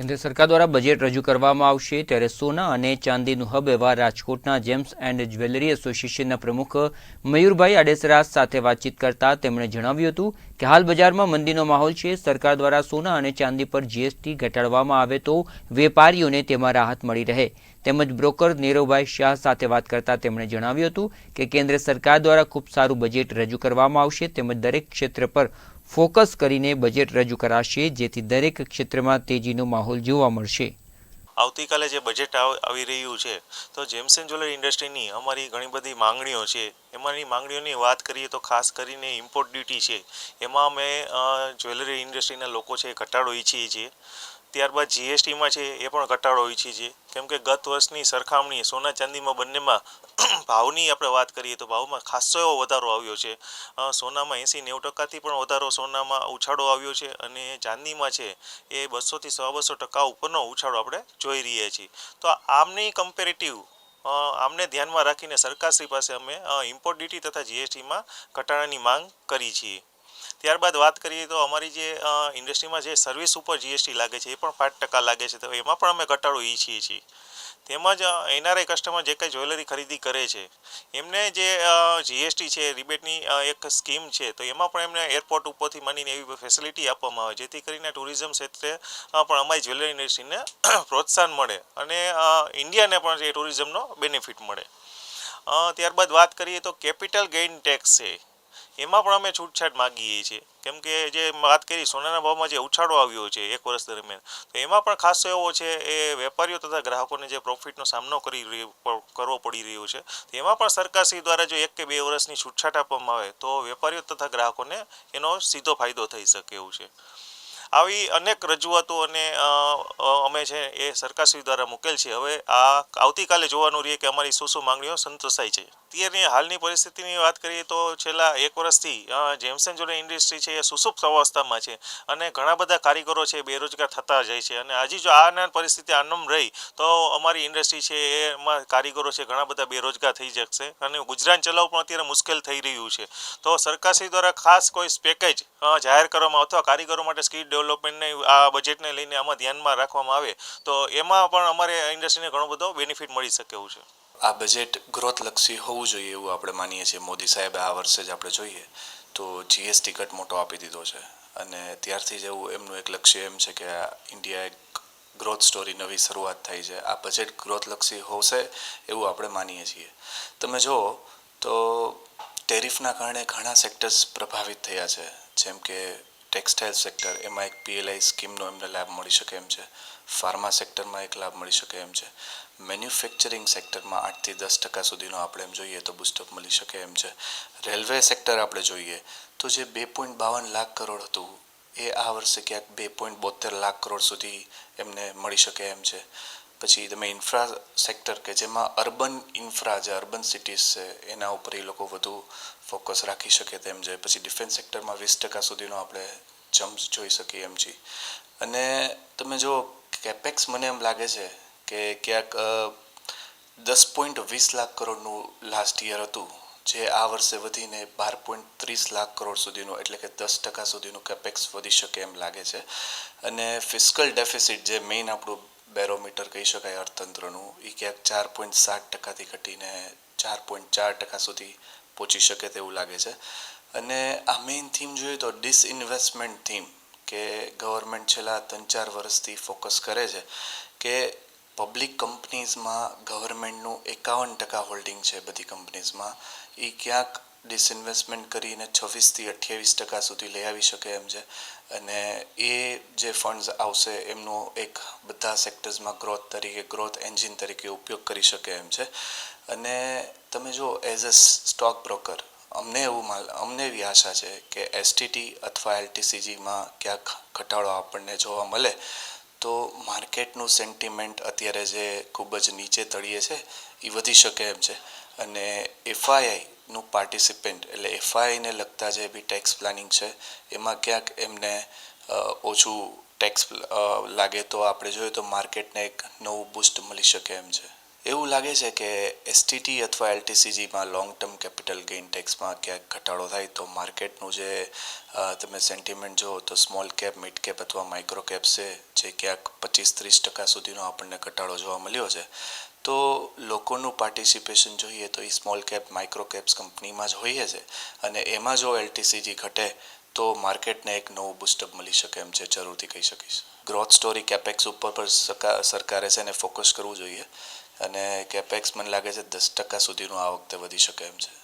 કેન્દ્ર સરકાર દ્વારા બજેટ રજૂ કરવામાં આવશે ત્યારે સોના અને ચાંદીનું હબ એવા રાજકોટના જેમ્સ એન્ડ જ્વેલરી એસોસિએશનના પ્રમુખ મયુરભાઈ આડેસરા સાથે વાતચીત કરતા તેમણે જણાવ્યું હતું કે હાલ બજારમાં મંદીનો માહોલ છે. સરકાર દ્વારા સોના અને ચાંદી પર જીએસટી ઘટાડવામાં આવે તો વેપારીઓને તેમાં રાહત મળી રહે. તેમજ બ્રોકર નીરવભાઈ શાહ સાથે વાત કરતા તેમણે જણાવ્યું હતું કે કેન્દ્ર સરકાર દ્વારા ખૂબ સારું બજેટ રજૂ કરવામાં આવશે તેમજ દરેક ક્ષેત્ર પર ફોકસ કરીને બજેટ રજૂ કરાશે, જેથી દરેક ક્ષેત્રમાં તેજીનો માહોલ જોવા મળશે. આવતીકાલે જે બજેટ આવ- રહ્યું છે, તો જેમ્સ એન્ડ જ્વેલરી ઇન્ડસ્ટ્રીની અમારી ઘણી બધી માંગણીઓ છે. એમાંની માંગણીઓની વાત કરીએ તો ખાસ કરીને ઇમ્પોર્ટ ડ્યુટી છે. એમાં અમે જ્વેલરી ઇન્ડસ્ટ્રીના લોકો છે ઘટાડો ઈચ્છીએ છીએ. ત્યારબાદ જીએસટીમાં છે, એ પણ ઘટાડો ઈચ્છીએ છે કેમ કે ગત વર્ષની સરખામણીએ સોના ચાંદીમાં બંનેમાં ભાવની આપણે વાત કરીએ તો ભાવમાં ખાસો એવો વધારો આવ્યો છે. સોનામાં એંસી નેવું ટકાથી પણ વધારો સોનામાં ઉછાળો આવ્યો છે અને ચાંદીમાં છે, એ બસોથી સવા બસો ટકા ઉપરનો ઉછાળો આપણે જોઈ રહ્યા છીએ. તો આમની કમ્પેરેટિવ આમને ધ્યાનમાં રાખીને સરકારશ્રી પાસે અમે ઇમ્પોર્ટ ડ્યુટી તથા જીએસટીમાં ઘટાડાની માંગ કરી છીએ. ત્યારબાદ વાત કરીએ તો અમારી જે ઇન્ડસ્ટ્રીમાં જે સર્વિસ ઉપર જીએસટી લાગે છે, એ પણ પાંચ ટકા લાગે છે. તો એમાં પણ અમે ઘટાડો ઈચ્છીએ છીએ. તેમજ એનઆરઆઈ કસ્ટમર જે કંઈ જ્વેલરી ખરીદી કરે છે, એમને જે જીએસટી છે, રિબેટની એક સ્કીમ છે, તો એમાં પણ એમને એરપોર્ટ ઉપરથી માંડીને એવી ફેસિલિટી આપવામાં આવે, જેથી કરીને ટુરિઝમ ક્ષેત્રે પણ અમારી જ્વેલરી ઇન્ડસ્ટ્રીને પ્રોત્સાહન મળે અને ઇન્ડિયાને પણ જે ટુરિઝમનો બેનિફિટ મળે. ત્યારબાદ વાત કરીએ તો કેપિટલ ગેઇન ટેક્સ છે. એમાં પણ અમે છૂટછાટ માગીએ છીએ. કેમ કે જે વાત કરી, સોનાના ભાવમાં જે ઉછાળો આવ્યો છે એક વર્ષ દરમિયાન, તો એમાં પણ ખાસો એવો છે, એ વેપારીઓ તથા ગ્રાહકોને જે પ્રોફિટનો સામનો કરી કરવો પડી રહ્યો છે એમાં પણ સરકારશ્રી દ્વારા જો એક કે બે વર્ષની છૂટછાટ આપવામાં આવે, તો વેપારીઓ તથા ગ્રાહકોને એનો સીધો ફાયદો થઈ શકે એવું છે. આવી અનેક રજૂઆતો અને અમે છે એ સરકારશ્રી દ્વારા મૂકેલ છે. હવે આ આવતીકાલે જોવાનું રહીએ કે અમારી શું શું માંગણીઓ સંતોષાય છે. અત્યારની હાલની પરિસ્થિતિની વાત કરીએ તો છેલ્લા એક વર્ષથી અ, જેમ્સ એન્ડ જ્વેલરી ઇન્ડસ્ટ્રી છે એ સુસુપ્ત અવસ્થામાં છે અને ઘણા બધા કારીગરો છે બેરોજગાર થતા જાય છે અને હજી જો આ પરિસ્થિતિ આનમ રહી તો અમારી ઇન્ડસ્ટ્રી છે એમાં કારીગરો છે ઘણા બધા બેરોજગાર થઈ જશે અને ગુજરાન ચલાવવું પણ અત્યારે મુશ્કેલ થઈ રહ્યું છે. તો સરકારશ્રી દ્વારા ખાસ કોઈ પેકેજ જાહેર કરવામાં અથવા કારીગરો માટે સ્કિલ ડેવલપમેન્ટને આ બજેટને લઈને આમાં ધ્યાનમાં રાખવામાં આવે, તો એમાં પણ અમારે ઇન્ડસ્ટ્રીને ઘણો બધો બેનિફિટ મળી શકે એવું છે. આ બજેટ ગ્રોથલક્ષી હોવું જોઈએ એવું આપણે માનીએ છીએ. મોદી સાહેબે આ વર્ષે જ આપણે જોઈએ, તો જીએસટી કટ મોટો આપી દીધો છે. અને ત્યારથી જ એવું એમનું એક લક્ષ્ય એમ છે કે ઇન્ડિયા એક ગ્રોથ સ્ટોરી નવી શરૂઆત થઈ છે. આ બજેટ ગ્રોથલક્ષી હોશે એવું આપણે માનીએ છીએ. તમે જુઓ, તો ટેરિફના કારણે ઘણા સેક્ટર્સ પ્રભાવિત થયા છે. જેમ કે ટેક્સટાઇલ સેક્ટર, એમાં એક પીએલઆઈ સ્કીમનો એમને લાભ મળી શકે એમ છે. ફાર્મા સેક્ટરમાં એક લાભ મળી શકે એમ છે. મેન્યુફેક્ચરિંગ સેક્ટરમાં આઠથી દસ ટકા સુધીનો આપણે એમ જોઈએ તો બુસ્ટઅપ મળી શકે એમ છે. રેલવે સેક્ટર આપણે જોઈએ તો જે બે પોઈન્ટ બાવન લાખ કરોડ હતું, એ આ વર્ષે ક્યાંક બે પોઈન્ટ બોતેર લાખ કરોડ સુધી એમને મળી શકે એમ છે. પછી તમે ઇન્ફ્રા સેક્ટર કે જેમાં અર્બન ઇન્ફ્રા જે અર્બન સિટીઝ છે, એના ઉપર એ લોકો વધુ ફોકસ રાખી શકે તેમ છે. પછી ડિફેન્સ સેક્ટરમાં વીસ ટકા સુધીનો આપણે જમ્પ જોઈ શકીએ એમ છીએ અને તમે જો કેપેક્સ મને એમ લાગે છે કે ક્યાંક દસ પોઈન્ટ વીસ લાખ કરોડનું લાસ્ટ યર હતું, જે આ વર્ષે વધીને બાર પોઈન્ટ ત્રીસ લાખ કરોડ સુધીનું, એટલે કે દસ ટકા સુધીનું કેપેક્સ વધી શકે એમ લાગે છે. અને ફિસ્કલ ડેફિસિટ જે મેઇન આપણું બેરોમીટર કહી શકાય અર્થતંત્રનું, એ ક્યાંક ચાર પોઈન્ટ સાત ટકાથી ઘટીને ચાર પોઈન્ટ ચાર ટકા સુધી પહોંચી શકે તેવું લાગે છે. અને આ મેઇન થીમ જોઈએ તો ડિસઇન્વેસ્ટમેન્ટ થીમ કે ગવર્મેન્ટ છેલ્લા ત્રણ ચાર વર્ષથી ફોકસ કરે છે કે પબ્લિક કંપનીઝમાં ગવર્મેન્ટનું એકાવન ટકા હોલ્ડિંગ છે બધી કંપનીઝમાં એ ક્યાંક ડિસઇન્વેસ્ટમેન્ટ કરીને છવ્વીસથી અઠ્યાવીસ ટકા સુધી લઈ આવી શકે એમ છે. અને એ જે ફંડ્સ આવશે એમનો એક બધા સેક્ટર્સમાં ગ્રોથ તરીકે ગ્રોથ એન્જિન તરીકે ઉપયોગ કરી શકે એમ છે. અને તમે જો એઝ અ સ્ટોક બ્રોકર અમને એવું માલ, અમને એવી આશા છે કે એસટીટી અથવા એલટીસીજીમાં ક્યાંક ઘટાડો આપણને જોવા મળે. તો માર્કેટનું સેન્ટિમેન્ટ અત્યારે જે ખૂબ જ નીચે તળીએ છે, એ વધી શકે એમ છે. અને એફઆઈઆઈનું પાર્ટિસિપેન્ટ, એટલે એફઆઈઆઈને લગતા જે બી ટેક્સ પ્લાનિંગ છે, એમાં ક્યાંક એમને ઓછું ટેક્સ લાગે તો આપણે જોઈએ તો માર્કેટને એક નવું બૂસ્ટ મળી શકે એમ છે. એવું લાગે છે કે એસટીટી અથવા એલટીસીજીમાં લોંગ ટર્મ કેપિટલ ગેઇન ટેક્સમાં ક્યાંક ઘટાડો થાય તો માર્કેટનું જે તમે સેન્ટિમેન્ટ જુઓ તો સ્મોલ કેપ મિડ કેપ અથવા માઇક્રો કેપ છે, જે ક્યાંક પચીસ ત્રીસ ટકા સુધીનો આપણને ઘટાડો જોવા મળ્યો છે. તો લોકોનું પાર્ટિસિપેશન જોઈએ તો એ સ્મોલ કેપ માઇક્રો કેપ્સ કંપનીમાં જ હોઈએ છે. અને એમાં જો એલટીસીજી ઘટે તો માર્કેટને એક નવું બુસ્ટઅપ મળી શકે એમ છે, જરૂરથી કહી શકીશ. ગ્રોથ સ્ટોરી કેપેક્સ ઉપર પર સરકારે છે એને ફોકસ કરવું જોઈએ. અને કેપેક્સ મને લાગે છે દસ ટકા સુધીનું આ વખતે વધી શકે એમ છે.